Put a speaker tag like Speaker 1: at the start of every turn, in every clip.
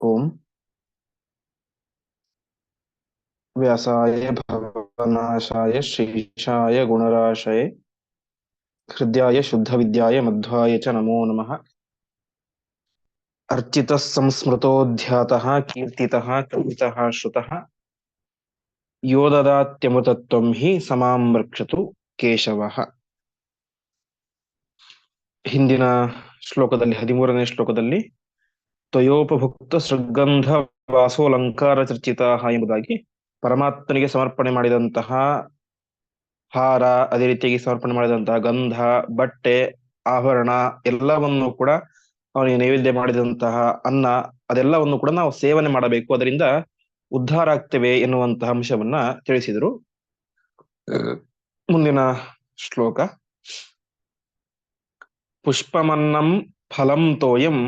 Speaker 1: ओम व्यासाय भवनाशाय श्रीशाय गुणराशये हृदयाय शुद्धविद्याय मध्वाय च नमो नमः अर्चितः संस्मृतोऽध्यातः कीर्तितः कथितः श्रुतः यो ददात्यमृतत्वं हि समां रक्षतु ಕೇಶವಃ ಹಿಂದಿನ ಶ್ಲೋಕದಲ್ಲಿ ಹದಿಮೂರನೇ ಶ್ಲೋಕದಲ್ಲಿ ತ್ವಯೋಪಭುಕ್ತ ಸೃಗಂಧ ವಾಸೋಲಂಕಾರ ಚರ್ಚಿತ ಎಂಬುದಾಗಿ ಪರಮಾತ್ಮನಿಗೆ ಸಮರ್ಪಣೆ ಮಾಡಿದಂತಹ ಹಾರ, ಅದೇ ರೀತಿಯಾಗಿ ಸಮರ್ಪಣೆ ಮಾಡಿದಂತಹ ಗಂಧ, ಬಟ್ಟೆ, ಆಭರಣ ಎಲ್ಲವನ್ನು ಕೂಡ ಅವನಿಗೆ ನೈವೇದ್ಯ ಮಾಡಿದಂತಹ ಅನ್ನ, ಅದೆಲ್ಲವನ್ನು ಕೂಡ ನಾವು ಸೇವನೆ ಮಾಡಬೇಕು. ಅದರಿಂದ ಉದ್ಧಾರ ಆಗ್ತೇವೆ ಎನ್ನುವಂತಹ ಅಂಶವನ್ನ ತಿಳಿಸಿದರು. ಮುಂದಿನ ಶ್ಲೋಕ. ಪುಷ್ಪಮನ್ನಂ ಫಲಂ ತೋಯಂ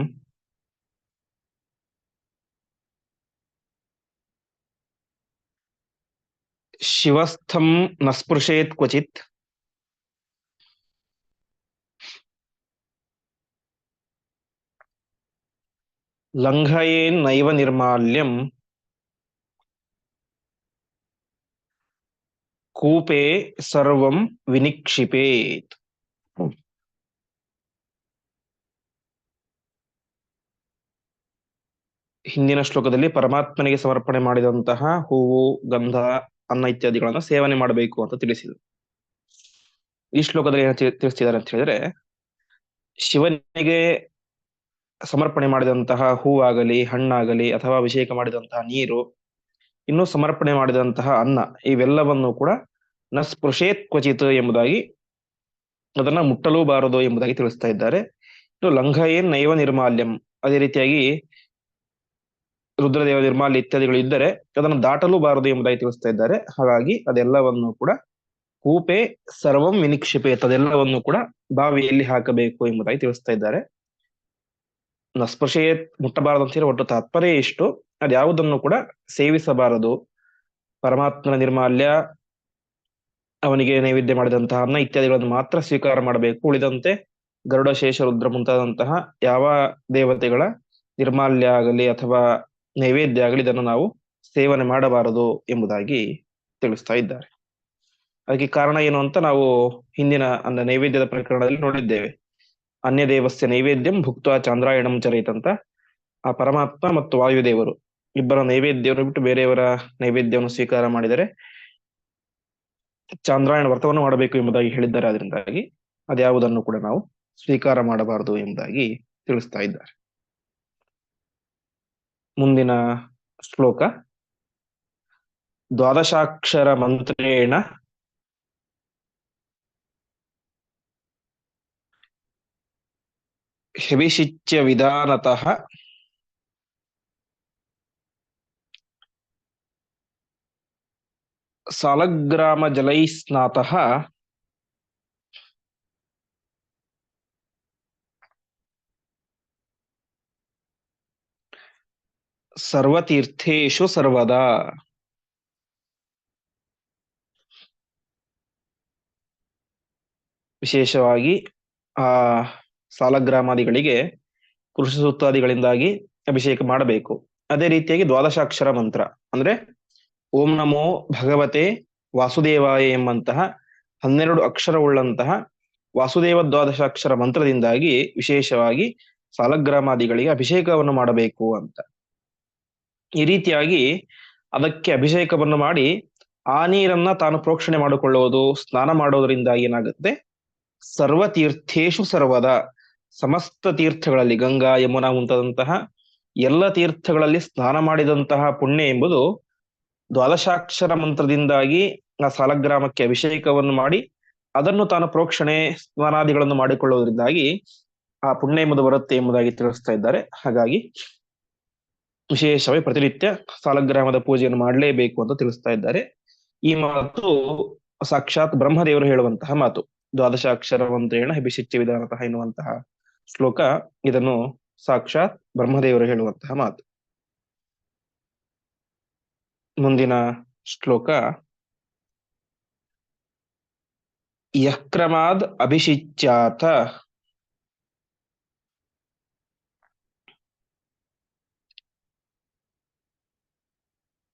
Speaker 1: ಶಿವಸ್ಥಂ ನ ಸ್ಪೃಶೇತ್ ಕ್ವಚಿತ್ ಲಂಘಯೇನ್ನೈವ ನಿರ್ಮಾಲ್ಯಂ. ಕೂಪೆ ಸರ್ವಂ ವಿನಿಕ್ಷಿಪೇತ್. ಹಿಂದಿನ ಶ್ಲೋಕದಲ್ಲಿ ಪರಮಾತ್ಮನಿಗೆ ಸಮರ್ಪಣೆ ಮಾಡಿದಂತಹ ಹೂವು, ಗಂಧ ಅನ್ನ ಇತ್ಯಾದಿಗಳನ್ನ ಸೇವನೆ ಮಾಡಬೇಕು ಅಂತ ತಿಳಿಸಿದರು. ಈ ಶ್ಲೋಕದಲ್ಲಿ ಏನ ತಿಳಿಸ್ತಿದ್ದಾರೆ ಅಂತ ಹೇಳಿದ್ರೆ, ಶಿವನಿಗೆ ಸಮರ್ಪಣೆ ಮಾಡಿದಂತಹ ಹೂವಾಗಲಿ, ಹಣ್ಣಾಗಲಿ ಅಥವಾ ಅಭಿಷೇಕ ಮಾಡಿದಂತಹ ನೀರು, ಇನ್ನು ಸಮರ್ಪಣೆ ಮಾಡಿದಂತಹ ಅನ್ನ, ಇವೆಲ್ಲವನ್ನು ಕೂಡ ನ ಸ್ಪೃಶೇತ್ ಕ್ವಚಿತ್ ಎಂಬುದಾಗಿ ಅದನ್ನ ಮುಟ್ಟಲೂಬಾರದು ಎಂಬುದಾಗಿ ತಿಳಿಸ್ತಾ ಇದ್ದಾರೆ. ಇನ್ನು ಏನ್ ನೈವ ನಿರ್ಮಾಲ್ಯಂ, ಅದೇ ರೀತಿಯಾಗಿ ರುದ್ರದೇವ ನಿರ್ಮಾಲ್ಯ ಇತ್ಯಾದಿಗಳು ಇದ್ದರೆ ಅದನ್ನು ದಾಟಲೂಬಾರದು ಎಂಬುದಾಗಿ ತಿಳಿಸ್ತಾ ಇದ್ದಾರೆ. ಹಾಗಾಗಿ ಅದೆಲ್ಲವನ್ನು ಕೂಡ ಕೂಪೆ ಸರ್ವಂ ವಿನಿಕ್ಷಿಪೇತ್ ಅದೆಲ್ಲವನ್ನು ಕೂಡ ಬಾವಿಯಲ್ಲಿ ಹಾಕಬೇಕು ಎಂಬುದಾಗಿ ತಿಳಿಸ್ತಾ ಇದ್ದಾರೆ. ನಸ್ಪೃಶೇ ಮುಟ್ಟಬಾರದು ಅಂತ ಒಟ್ಟು ತಾತ್ಪರ್ಯ ಇಷ್ಟು. ಅದ್ಯಾವುದನ್ನು ಕೂಡ ಸೇವಿಸಬಾರದು. ಪರಮಾತ್ಮನ ನಿರ್ಮಾಲ್ಯ ಅವನಿಗೆ ನೈವೇದ್ಯ ಮಾಡಿದಂತಹ ಅನ್ನ ಇತ್ಯಾದಿಗಳನ್ನು ಮಾತ್ರ ಸ್ವೀಕಾರ ಮಾಡಬೇಕು. ಉಳಿದಂತೆ ಗರುಡ ಶೇಷ ರುದ್ರ ಮುಂತಾದಂತಹ ಯಾವ ದೇವತೆಗಳ ನಿರ್ಮಾಲ್ಯ ಆಗಲಿ ಅಥವಾ ನೈವೇದ್ಯ ಆಗಲಿ ಇದನ್ನು ನಾವು ಸೇವನೆ ಮಾಡಬಾರದು ಎಂಬುದಾಗಿ ತಿಳಿಸ್ತಾ ಇದ್ದಾರೆ. ಅದಕ್ಕೆ ಕಾರಣ ಏನು ಅಂತ ನಾವು ಹಿಂದಿನ ಅಂದ್ರೆ ನೈವೇದ್ಯದ ಪ್ರಕರಣದಲ್ಲಿ ನೋಡಿದ್ದೇವೆ. ಅನ್ಯ ದೇವಸ್ಯ ನೈವೇದ್ಯಂ ಭುಕ್ತ ಚಾಂದ್ರಾಯಣಂ ಚರಿತ್ ಅಂತ. ಆ ಪರಮಾತ್ಮ ಮತ್ತು ವಾಯುದೇವರು ಇಬ್ಬರ ನೈವೇದ್ಯವನ್ನು ಬಿಟ್ಟು ಬೇರೆಯವರ ನೈವೇದ್ಯವನ್ನು ಸ್ವೀಕಾರ ಮಾಡಿದರೆ ಚಾಂದ್ರಾಯಣ ವ್ರತವನ್ನು ಮಾಡಬೇಕು ಎಂಬುದಾಗಿ ಹೇಳಿದ್ದಾರೆ. ಅದರಿಂದಾಗಿ ಅದ್ಯಾವುದನ್ನು ಕೂಡ ನಾವು ಸ್ವೀಕಾರ ಮಾಡಬಾರದು ಎಂಬುದಾಗಿ ತಿಳಿಸ್ತಾ ಇದ್ದಾರೆ. ಮುಂದಿನ ಶ್ಲೋಕ ದ್ವಾದಶಾಕ್ಷರ ಮಂತ್ರೇಣ ಹೆವಿಶಿಚ್ಯ ವಿಧಾನತಃ ಸಾಲಗ್ರಾಮ ಜಲೈ ಸರ್ವತೀರ್ಥೇಶು ಸರ್ವದಾ. ವಿಶೇಷವಾಗಿ, ಆ, ಸಾಲಗ್ರಾಮಾದಿಗಳಿಗೆ ಪುರುಷ ಸೂತ್ರಾದಿಗಳಿಂದಾಗಿ ಅಭಿಷೇಕ ಮಾಡಬೇಕು. ಅದೇ ರೀತಿಯಾಗಿ ದ್ವಾದಶಾಕ್ಷರ ಮಂತ್ರ, ಅಂದ್ರೆ ಓಂ ನಮೋ ಭಗವತೆ ವಾಸುದೇವಾಯ ಎಂಬಂತಹ ಹನ್ನೆರಡು ಅಕ್ಷರವುಳ್ಳಂತಹ ವಾಸುದೇವ ದ್ವಾದಶಾಕ್ಷರ ಮಂತ್ರದಿಂದಾಗಿ ವಿಶೇಷವಾಗಿ ಸಾಲಗ್ರಾಮಾದಿಗಳಿಗೆ ಅಭಿಷೇಕವನ್ನು ಮಾಡಬೇಕು ಅಂತ. ಈ ರೀತಿಯಾಗಿ ಅದಕ್ಕೆ ಅಭಿಷೇಕವನ್ನು ಮಾಡಿ ಆ ನೀರನ್ನ ತಾನು ಪ್ರೋಕ್ಷಣೆ ಮಾಡಿಕೊಳ್ಳುವುದು, ಸ್ನಾನ ಮಾಡೋದರಿಂದ ಏನಾಗುತ್ತೆ? ಸರ್ವ ತೀರ್ಥೇಶು ಸರ್ವದ, ಸಮಸ್ತ ತೀರ್ಥಗಳಲ್ಲಿ ಗಂಗಾ, ಯಮುನಾ ಮುಂತಾದಂತಹ ಎಲ್ಲ ತೀರ್ಥಗಳಲ್ಲಿ ಸ್ನಾನ ಮಾಡಿದಂತಹ ಪುಣ್ಯ ಎಂಬುದು ದ್ವಾದಶಾಕ್ಷರ ಮಂತ್ರದಿಂದಾಗಿ ಆ ಸಾಲಗ್ರಾಮಕ್ಕೆ ಅಭಿಷೇಕವನ್ನು ಮಾಡಿ ಅದನ್ನು ತಾನು ಪ್ರೋಕ್ಷಣೆ ಸ್ನಾನಾದಿಗಳನ್ನು ಮಾಡಿಕೊಳ್ಳುವುದರಿಂದಾಗಿ ಆ ಪುಣ್ಯ ಎಂಬುದು ಬರುತ್ತೆ ಎಂಬುದಾಗಿ ತಿಳಿಸ್ತಾ ಇದ್ದಾರೆ. ಹಾಗಾಗಿ ವಿಶೇಷವಾಗಿ ಪ್ರತಿನಿತ್ಯ ಸಾಲಗ್ರಾಮದ ಪೂಜೆಯನ್ನು ಮಾಡಲೇಬೇಕು ಅಂತ ತಿಳಿಸ್ತಾ ಇದ್ದಾರೆ. ಈ ಮಾತು ಸಾಕ್ಷಾತ್ ಬ್ರಹ್ಮದೇವರು ಹೇಳುವಂತಹ ಮಾತು. ದ್ವಾದಶ ಮಂತ್ರೇಣ ಹಿಬಿಶಿಚ್ಚ ವಿಧಾನತಃ ಎನ್ನುವಂತಹ ಶ್ಲೋಕ. ಇದನ್ನು ಸಾಕ್ಷಾತ್ ಬ್ರಹ್ಮದೇವರು ಹೇಳುವಂತಹ ಮಾತು. ಮುಂದಿನ ಶ್ಲೋಕ. ಯಕ್ರಮಾದ್ ಅಭಿಷಿಚ್ಯಾತ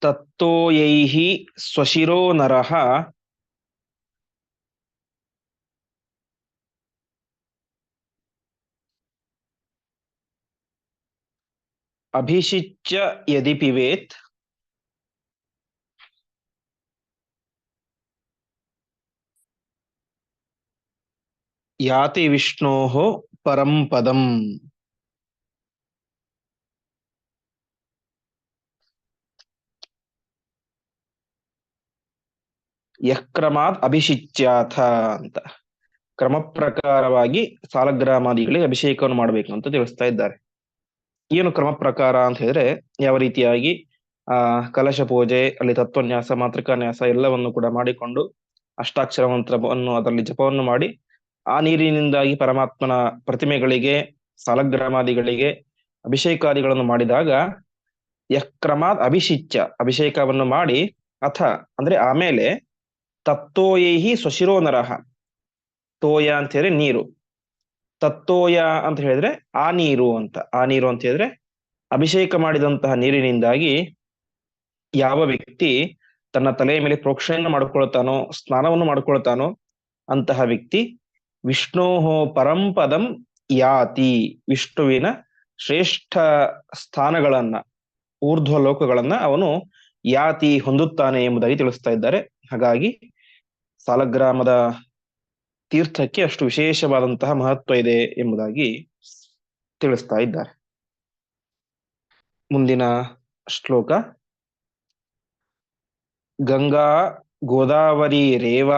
Speaker 1: ತತ್ತೋಯೈಃ ಸ್ವಶಿರೋ ನರಃ ಅಭಿಷಿಚ್ಯ ಯದಿ ಪಿಬೇತ್ ಯಾತಿ ವಿಷ್ಣೋಃ ಪರಂ ಪದಂ ಯಕ್ರಮಾತ್ ಅಭಿಷಿಚ್ಯಾಥ ಅಂತ. ಕ್ರಮ ಪ್ರಕಾರವಾಗಿ ಸಾಲಗ್ರಾಮಾದಿಗಳಿಗೆ ಅಭಿಷೇಕವನ್ನು ಮಾಡಬೇಕು ಅಂತ ತಿಳಿಸ್ತಾ ಇದ್ದಾರೆ. ಏನು ಕ್ರಮ ಪ್ರಕಾರ ಅಂತ ಹೇಳಿದ್ರೆ, ಯಾವ ರೀತಿಯಾಗಿ, ಆ, ಕಲಶ ಪೂಜೆ, ಅಲ್ಲಿ ತತ್ವನ್ಯಾಸ, ಮಾತೃಕಾನ್ಯಾಸ ಎಲ್ಲವನ್ನು ಕೂಡ ಮಾಡಿಕೊಂಡು ಅಷ್ಟಾಕ್ಷರ ಮಂತ್ರವನ್ನು ಅದರಲ್ಲಿ ಜಪವನ್ನು ಮಾಡಿ, ಆ ನೀರಿನಿಂದಾಗಿ ಪರಮಾತ್ಮನ ಪ್ರತಿಮೆಗಳಿಗೆ, ಸಾಲಗ್ರಾಮಾದಿಗಳಿಗೆ ಅಭಿಷೇಕಾದಿಗಳನ್ನು ಮಾಡಿದಾಗ ಯಕ್ರಮಾತ್ ಅಭಿಷಿಚ್ಯ, ಅಭಿಷೇಕವನ್ನು ಮಾಡಿ, ಅಥ, ಅಂದ್ರೆ ಆಮೇಲೆ ತತ್ತೋಯೈಹಿ ಸ್ವಶಿರೋ ನರಹ ತೋಯ ಅಂತ ಹೇಳಿದ್ರೆ ನೀರು. ತತ್ತೋಯ ಅಂತ ಹೇಳಿದ್ರೆ ಆ ನೀರು ಅಂತ. ಆ ನೀರು ಅಂತ ಹೇಳಿದ್ರೆ ಅಭಿಷೇಕ ಮಾಡಿದಂತಹ ನೀರಿನಿಂದಾಗಿ ಯಾವ ವ್ಯಕ್ತಿ ತನ್ನ ತಲೆಯ ಮೇಲೆ ಪ್ರೋಕ್ಷಣೆಯನ್ನು ಮಾಡ್ಕೊಳ್ತಾನೋ, ಸ್ನಾನವನ್ನು ಮಾಡ್ಕೊಳ್ತಾನೋ ಅಂತಹ ವ್ಯಕ್ತಿ ವಿಷ್ಣೋಹೋ ಪರಂಪದಂ ಯಾತಿ ವಿಷ್ಣುವಿನ ಶ್ರೇಷ್ಠ ಸ್ಥಾನಗಳನ್ನ, ಊರ್ಧ್ವ ಲೋಕಗಳನ್ನ ಅವನು ಯಾತಿ ಹೊಂದುತ್ತಾನೆ ಎಂಬುದಾಗಿ ತಿಳಿಸ್ತಾ ಇದ್ದಾರೆ. ಹಾಗಾಗಿ ಸಾಲಗ್ರಾಮದ ತೀರ್ಥಕ್ಕೆ ಅಷ್ಟು ವಿಶೇಷವಾದಂತಹ ಮಹತ್ವ ಇದೆ ಎಂಬುದಾಗಿ ತಿಳಿಸ್ತಾ ಇದ್ದಾರೆ. ಮುಂದಿನ ಶ್ಲೋಕ, ಗಂಗಾ ಗೋದಾವರಿ ರೇವ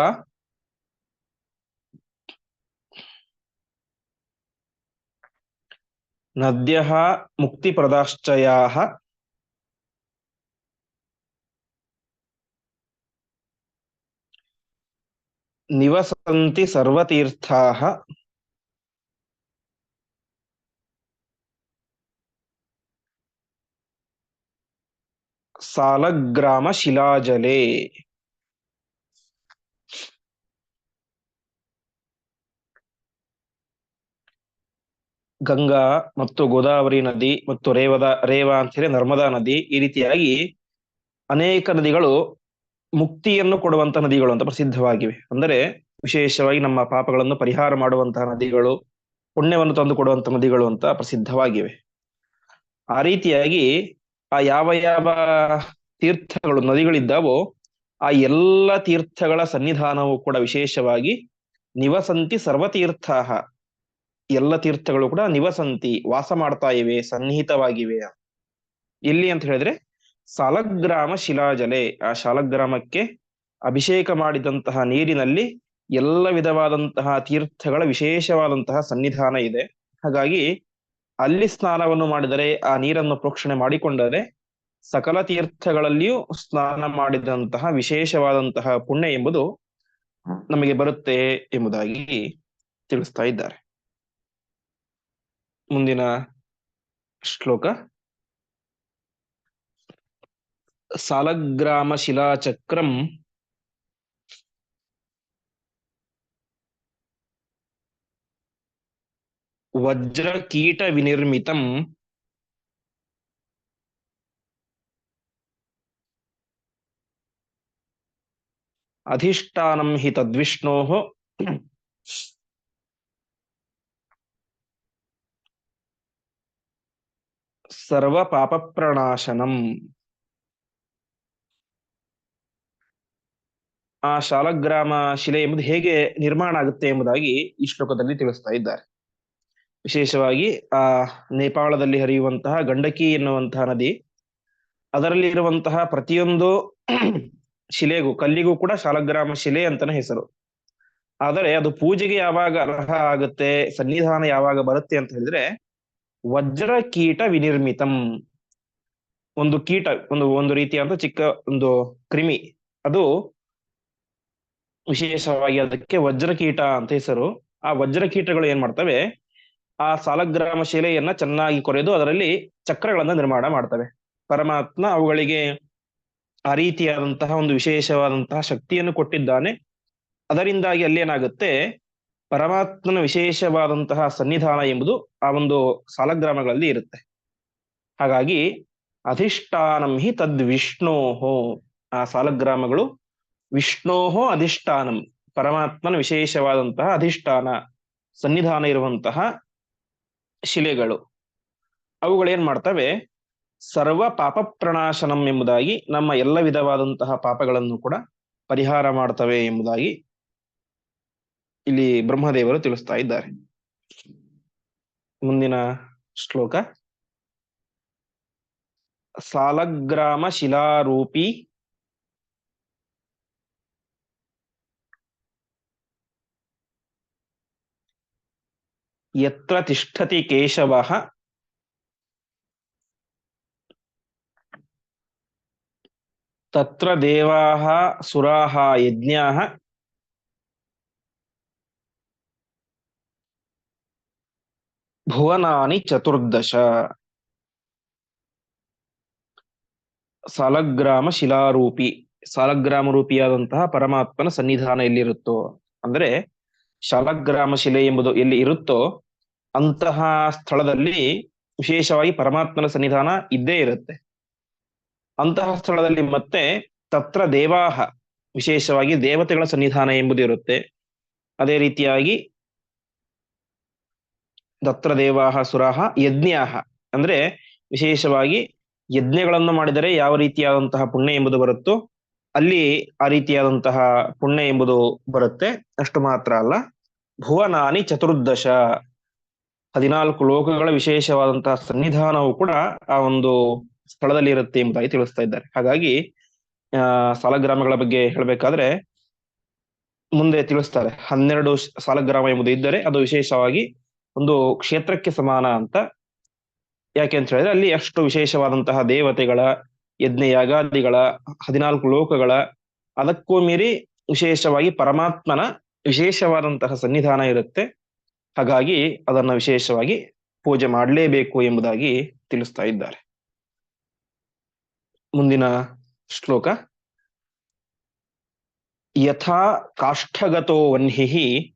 Speaker 1: ನದ್ಯ ಮುಕ್ತಿಪ್ರದಾಶ್ಚಯಾ ನಿವಸಂತಿ ಸರ್ವತೀರ್ಥಾ ಸಾಲಗ್ರಾಮ ಶಿಲಾಜಲೆ ಗಂಗಾ ಮತ್ತು ಗೋದಾವರಿ ನದಿ ಮತ್ತು ರೇವದ ರೇವಾ ಅಂತ ಹೇಳಿ ನರ್ಮದಾ ನದಿ ಈ ರೀತಿಯಾಗಿ ಅನೇಕ ನದಿಗಳು ಮುಕ್ತಿಯನ್ನು ಕೊಡುವಂತ ನದಿಗಳು ಅಂತ ಪ್ರಸಿದ್ಧವಾಗಿವೆ. ಅಂದರೆ ವಿಶೇಷವಾಗಿ ನಮ್ಮ ಪಾಪಗಳನ್ನು ಪರಿಹಾರ ಮಾಡುವಂತಹ ನದಿಗಳು, ಪುಣ್ಯವನ್ನು ತಂದು ಕೊಡುವಂತಹ ನದಿಗಳು ಅಂತ ಪ್ರಸಿದ್ಧವಾಗಿವೆ. ಆ ರೀತಿಯಾಗಿ ಆ ಯಾವ ಯಾವ ತೀರ್ಥಗಳು, ನದಿಗಳಿದ್ದಾವೋ ಆ ಎಲ್ಲ ತೀರ್ಥಗಳ ಸನ್ನಿಧಾನವು ಕೂಡ ವಿಶೇಷವಾಗಿ ನಿವಸಂತಿ ಸರ್ವತೀರ್ಥ ಎಲ್ಲ ತೀರ್ಥಗಳು ಕೂಡ ನಿವಸಂತಿ ವಾಸ ಮಾಡ್ತಾ ಇವೆ, ಸನ್ನಿಹಿತವಾಗಿವೆ ಎಲ್ಲಿ ಅಂತ ಹೇಳಿದ್ರೆ ಸಾಲಗ್ರಾಮ ಶಿಲಾಜಲೆ, ಆ ಶಾಲಗ್ರಾಮಕ್ಕೆ ಅಭಿಷೇಕ ಮಾಡಿದಂತಹ ನೀರಿನಲ್ಲಿ ಎಲ್ಲ ವಿಧವಾದಂತಹ ತೀರ್ಥಗಳ ವಿಶೇಷವಾದಂತಹ ಸನ್ನಿಧಾನ ಇದೆ. ಹಾಗಾಗಿ ಅಲ್ಲಿ ಸ್ನಾನವನ್ನು ಮಾಡಿದರೆ ಆ ನೀರನ್ನು ಪ್ರೋಕ್ಷಣೆ ಮಾಡಿಕೊಂಡರೆ ಸಕಲ ತೀರ್ಥಗಳಲ್ಲಿಯೂ ಸ್ನಾನ ಮಾಡಿದಂತಹ ವಿಶೇಷವಾದಂತಹ ಪುಣ್ಯ ಎಂಬುದು ನಮಗೆ ಬರುತ್ತೆ ಎಂಬುದಾಗಿ ತಿಳಿಸ್ತಾ ಇದ್ದಾರೆ. ಮುಂದಿನ ಶ್ಲೋಕ. ಸಾಲಗ್ರಾಮ ಶಿಲಾಚಕ್ರಂ ವಜ್ರಕೀಟ ವಿನಿರ್ಮಿತಂ ಅಧಿಷ್ಠಾನಂ ಹಿ ತದ್ವಿಷ್ಣೋ ಸರ್ವ ಪಾಪ ಪ್ರಣಾಶನಂ ಆ ಶಾಲಗ್ರಾಮ ಶಿಲೆ ಎಂಬುದು ಹೇಗೆ ನಿರ್ಮಾಣ ಆಗುತ್ತೆ ಎಂಬುದಾಗಿ ಈ ಶ್ಲೋಕದಲ್ಲಿ ತಿಳಿಸ್ತಾ ಇದ್ದಾರೆ. ವಿಶೇಷವಾಗಿ ಆ ನೇಪಾಳದಲ್ಲಿ ಹರಿಯುವಂತಹ ಗಂಡಕಿ ಎನ್ನುವಂತಹ ನದಿ, ಅದರಲ್ಲಿ ಇರುವಂತಹ ಪ್ರತಿಯೊಂದು ಶಿಲೆಗೂ, ಕಲ್ಲಿಗೂ ಕೂಡ ಶಾಲಗ್ರಾಮ ಶಿಲೆ ಅಂತಾನೆ ಹೆಸರು. ಆದರೆ ಅದು ಪೂಜೆಗೆ ಯಾವಾಗ ಅರ್ಹ ಆಗುತ್ತೆ, ಸನ್ನಿಧಾನ ಯಾವಾಗ ಬರುತ್ತೆ ಅಂತ ಹೇಳಿದ್ರೆ ವಜ್ರ ಕೀಟ ವಿನಿರ್ಮಿತಂ. ಒಂದು ಕೀಟ, ಒಂದು ಒಂದು ರೀತಿಯಾದ ಚಿಕ್ಕ ಒಂದು ಕ್ರಿಮಿ. ಅದು ವಿಶೇಷವಾಗಿ ಅದಕ್ಕೆ ವಜ್ರಕೀಟ ಅಂತ ಹೆಸರು. ಆ ವಜ್ರಕೀಟಗಳು ಏನ್ ಮಾಡ್ತವೆ? ಆ ಸಾಲಗ್ರಾಮ ಶಿಲೆಯನ್ನ ಚೆನ್ನಾಗಿ ಕೊರೆದು ಅದರಲ್ಲಿ ಚಕ್ರಗಳನ್ನ ನಿರ್ಮಾಣ ಮಾಡ್ತವೆ. ಪರಮಾತ್ಮ ಅವುಗಳಿಗೆ ಆ ರೀತಿಯಾದಂತಹ ಒಂದು ವಿಶೇಷವಾದಂತಹ ಶಕ್ತಿಯನ್ನು ಕೊಟ್ಟಿದ್ದಾನೆ. ಅದರಿಂದಾಗಿ ಅಲ್ಲೇನಾಗುತ್ತೆ ಪರಮಾತ್ಮನ ವಿಶೇಷವಾದಂತಹ ಸನ್ನಿಧಾನ ಎಂಬುದು ಆ ಒಂದು ಸಾಲಗ್ರಾಮಗಳಲ್ಲಿ ಇರುತ್ತೆ. ಹಾಗಾಗಿ ಅಧಿಷ್ಠಾನಂ ಹಿ ತದ್ ವಿಷ್ಣೋಹೋ ಆ ಸಾಲಗ್ರಾಮಗಳು ವಿಷ್ಣೋಹೋ ಅಧಿಷ್ಠಾನಂ. ಪರಮಾತ್ಮನ ವಿಶೇಷವಾದಂತಹ ಅಧಿಷ್ಠಾನ, ಸನ್ನಿಧಾನ ಇರುವಂತಹ ಶಿಲೆಗಳು. ಅವುಗಳೇನ್ ಮಾಡ್ತವೆ? ಸರ್ವ ಪಾಪ ಪ್ರಣಾಶನಂ ಎಂಬುದಾಗಿ, ನಮ್ಮ ಎಲ್ಲ ವಿಧವಾದಂತಹ ಪಾಪಗಳನ್ನು ಕೂಡ ಪರಿಹಾರ ಮಾಡ್ತವೆ ಎಂಬುದಾಗಿ ಇಲ್ಲಿ ಬ್ರಹ್ಮದೇವರು ತಿಳಿಸ್ತಾ ಇದ್ದಾರೆ. ಮುಂದಿನ ಶ್ಲೋಕ. ಸಾಲಗ್ರಾಮ ಶಿಲಾರೂಪಿ ಯತ್ರ ತಿಷ್ಠತಿ ಕೇಶವ ತತ್ರ ದೇವಾಹ ಸುರಾಹ ಯಜ್ಞಾಃ ಭುವನಾನಿ ಚತುರ್ದಶ ಸಾಲಗ್ರಾಮ ಶಿಲಾರೂಪಿ ಸಾಲಗ್ರಾಮ ರೂಪಿಯಾದಂತಹ ಪರಮಾತ್ಮನ ಸನ್ನಿಧಾನ ಎಲ್ಲಿರುತ್ತೋ, ಅಂದ್ರೆ ಶಾಲಗ್ರಾಮ ಶಿಲೆ ಎಂಬುದು ಎಲ್ಲಿ ಇರುತ್ತೋ ಅಂತಹ ಸ್ಥಳದಲ್ಲಿ ವಿಶೇಷವಾಗಿ ಪರಮಾತ್ಮನ ಸನ್ನಿಧಾನ ಇದ್ದೇ ಇರುತ್ತೆ. ಅಂತಹ ಸ್ಥಳದಲ್ಲಿ ಮತ್ತೆ ತತ್ರ ದೇವಾಹ, ವಿಶೇಷವಾಗಿ ದೇವತೆಗಳ ಸನ್ನಿಧಾನ ಎಂಬುದು ಇರುತ್ತೆ. ಅದೇ ರೀತಿಯಾಗಿ ದತ್ರ ದೇವಾಹ, ಸುರಾಹ, ಯಜ್ಞಾಹ, ಅಂದ್ರೆ ವಿಶೇಷವಾಗಿ ಯಜ್ಞಗಳನ್ನು ಮಾಡಿದರೆ ಯಾವ ರೀತಿಯಾದಂತಹ ಪುಣ್ಯ ಎಂಬುದು ಬರುತ್ತೋ ಅಲ್ಲಿ ಆ ರೀತಿಯಾದಂತಹ ಪುಣ್ಯ ಎಂಬುದು ಬರುತ್ತೆ. ಅಷ್ಟು ಮಾತ್ರ ಅಲ್ಲ. ಭುವನಾನಿ ಚತುರ್ದಶ. ಹದಿನಾಲ್ಕು ಲೋಕಗಳ ವಿಶೇಷವಾದಂತಹ ಸನ್ನಿಧಾನವು ಕೂಡ ಆ ಒಂದು ಸ್ಥಳದಲ್ಲಿ ಇರುತ್ತೆ ಎಂಬುದಾಗಿ ತಿಳಿಸ್ತಾ ಇದ್ದಾರೆ. ಹಾಗಾಗಿ, ಆ, ಸಾಲಗ್ರಾಮಗಳ ಬಗ್ಗೆ ಹೇಳ್ಬೇಕಾದ್ರೆ ಮುಂದೆ ತಿಳಿಸ್ತಾರೆ. ಹನ್ನೆರಡು ಸಾಲಗ್ರಾಮ ಎಂಬುದು ಇದ್ದರೆ ಅದು ವಿಶೇಷವಾಗಿ ಒಂದು ಕ್ಷೇತ್ರಕ್ಕೆ ಸಮಾನ ಅಂತ. ಯಾಕೆ ಅಂತ ಹೇಳಿದ್ರೆ ಅಲ್ಲಿ ಅಷ್ಟು ವಿಶೇಷವಾದಂತಹ ದೇವತೆಗಳ ಯಜ್ಞ ಯಾಗಾದಿಗಳ ಹದಿನಾಲ್ಕು ಲೋಕಗಳ ಅದಕ್ಕೂ ಮೀರಿ ವಿಶೇಷವಾಗಿ ಪರಮಾತ್ಮನ ವಿಶೇಷವಾದಂತಹ ಸನ್ನಿಧಾನ ಇರುತ್ತೆ. ಹಾಗಾಗಿ ಅದನ್ನ ವಿಶೇಷವಾಗಿ ಪೂಜೆ ಮಾಡಲೇಬೇಕು ಎಂಬುದಾಗಿ ತಿಳಿಸ್ತಾ ಇದ್ದಾರೆ. ಮುಂದಿನ ಶ್ಲೋಕ. ಯಥಾ ಕಾಷ್ಟಗತೋ ವನ್ಹಿ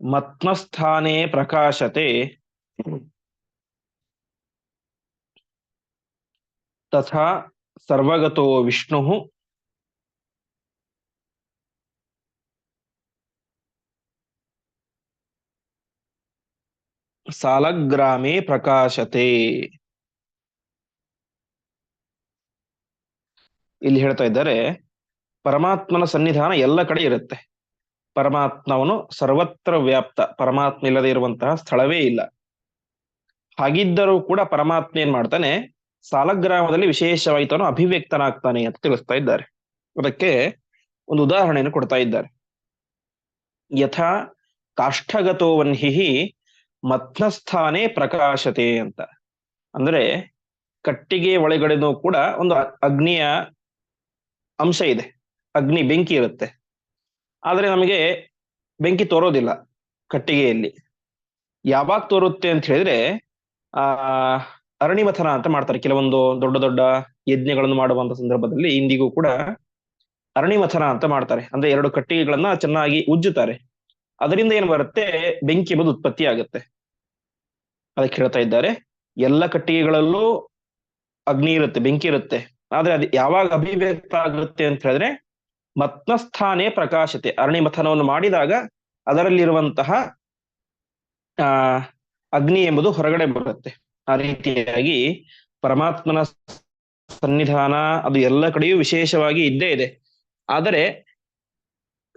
Speaker 1: ಮತ್ಮಸ್ಥಾನೇ ಪ್ರಕಾಶತೆ. ತಥಾ ಸರ್ವಗತೋ ವಿಷ್ಣು. ಸಾಲಗ್ರಾಮೇ ಪ್ರಕಾಶತೆ. ಇಲ್ಲಿ ಹೇಳ್ತಾ ಇದ್ದಾರೆ, ಪರಮಾತ್ಮನ ಸನ್ನಿಧಾನ ಎಲ್ಲ ಕಡೆ ಇರುತ್ತೆ. ಪರಮಾತ್ಮವನು ಸರ್ವತ್ರ ವ್ಯಾಪ್ತ, ಪರಮಾತ್ಮ ಇಲ್ಲದೆ ಇರುವಂತಹ ಸ್ಥಳವೇ ಇಲ್ಲ. ಹಾಗಿದ್ದರೂ ಕೂಡ ಪರಮಾತ್ಮ ಏನ್ ಮಾಡ್ತಾನೆ, ಸಾಲಗ್ರಾಮದಲ್ಲಿ ವಿಶೇಷವಾಗಿ ತಾನು ಅಭಿವ್ಯಕ್ತನಾಗ್ತಾನೆ ಅಂತ ತಿಳಿಸ್ತಾ ಇದ್ದಾರೆ. ಅದಕ್ಕೆ ಒಂದು ಉದಾಹರಣೆಯನ್ನು ಕೊಡ್ತಾ ಇದ್ದಾರೆ. ಯಥಾ ಕಾಷ್ಠಗತೋ ವನ್ಹಿ ಮಧ್ನಸ್ಥಾನೇ ಪ್ರಕಾಶತೆ ಅಂತ. ಅಂದ್ರೆ ಕಟ್ಟಿಗೆ ಒಳಗಡೆನೂ ಕೂಡ ಒಂದು ಅಗ್ನಿಯ ಅಂಶ ಇದೆ. ಅಗ್ನಿ ಬೆಂಕಿ ಇರುತ್ತೆ. ಆದ್ರೆ ನಮಗೆ ಬೆಂಕಿ ತೋರೋದಿಲ್ಲ ಕಟ್ಟಿಗೆಯಲ್ಲಿ. ಯಾವಾಗ ತೋರುತ್ತೆ ಅಂತ ಹೇಳಿದ್ರೆ, ಆ ಅರಣಿಮಥನ ಅಂತ ಮಾಡ್ತಾರೆ. ಕೆಲವೊಂದು ದೊಡ್ಡ ದೊಡ್ಡ ಯಜ್ಞಗಳನ್ನು ಮಾಡುವಂತ ಸಂದರ್ಭದಲ್ಲಿ ಇಂದಿಗೂ ಕೂಡ ಅರಣಿಮಥನ ಅಂತ ಮಾಡ್ತಾರೆ. ಅಂದ್ರೆ ಎರಡು ಕಟ್ಟಿಗೆಗಳನ್ನ ಚೆನ್ನಾಗಿ ಉಜ್ಜುತ್ತಾರೆ. ಅದರಿಂದ ಏನ್ ಬರುತ್ತೆ? ಬೆಂಕಿ ಎಂಬುದು ಉತ್ಪತ್ತಿ ಆಗುತ್ತೆ. ಅದಕ್ಕೆ ಹೇಳ್ತಾ ಇದ್ದಾರೆ. ಎಲ್ಲ ಕಟ್ಟಿಗೆಗಳಲ್ಲೂ ಅಗ್ನಿ ಇರುತ್ತೆ, ಬೆಂಕಿ ಇರುತ್ತೆ. ಆದ್ರೆ ಅದು ಯಾವಾಗ ಅಭಿವ್ಯಕ್ತ ಆಗುತ್ತೆ ಅಂತ ಹೇಳಿದ್ರೆ ಮತ್ನಸ್ಥಾನೇ ಪ್ರಕಾಶತೆ. ಅರಣಿ ಮಥನವನ್ನು ಮಾಡಿದಾಗ ಅದರಲ್ಲಿರುವಂತಹ, ಆ, ಅಗ್ನಿ ಎಂಬುದು ಹೊರಗಡೆ ಬರುತ್ತೆ. ಆ ರೀತಿಯಾಗಿ ಪರಮಾತ್ಮನ ಸನ್ನಿಧಾನ ಅದು ಎಲ್ಲ ಕಡೆಯೂ ವಿಶೇಷವಾಗಿ ಇದ್ದೇ ಇದೆ. ಆದರೆ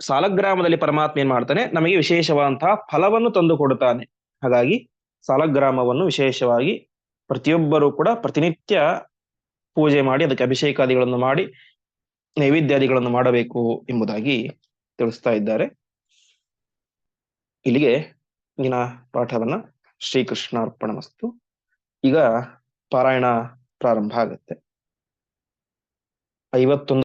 Speaker 1: ಸಾಲಗ್ರಾಮದಲ್ಲಿ ಪರಮಾತ್ಮ ಏನ್ ಮಾಡ್ತಾನೆ? ನಮಗೆ ವಿಶೇಷವಾದಂತಹ ಫಲವನ್ನು ತಂದು ಕೊಡುತ್ತಾನೆ. ಹಾಗಾಗಿ ಸಾಲಗ್ರಾಮವನ್ನು ವಿಶೇಷವಾಗಿ ಪ್ರತಿಯೊಬ್ಬರೂ ಕೂಡ ಪ್ರತಿನಿತ್ಯ ಪೂಜೆ ಮಾಡಿ, ಅದಕ್ಕೆ ಅಭಿಷೇಕಾದಿಗಳನ್ನು ಮಾಡಿ ನೈವೇದ್ಯಾದಿಗಳನ್ನು ಮಾಡಬೇಕು ಎಂಬುದಾಗಿ ತಿಳಿಸ್ತಾ ಇದ್ದಾರೆ. ಇಲ್ಲಿಗೆ ಇಂದಿನ ಪಾಠವನ್ನ ಶ್ರೀಕೃಷ್ಣ ಮಸ್ತು ಈಗ ಪಾರಾಯಣ ಪ್ರಾರಂಭ ಆಗುತ್ತೆ. ಐವತ್ತೊಂದು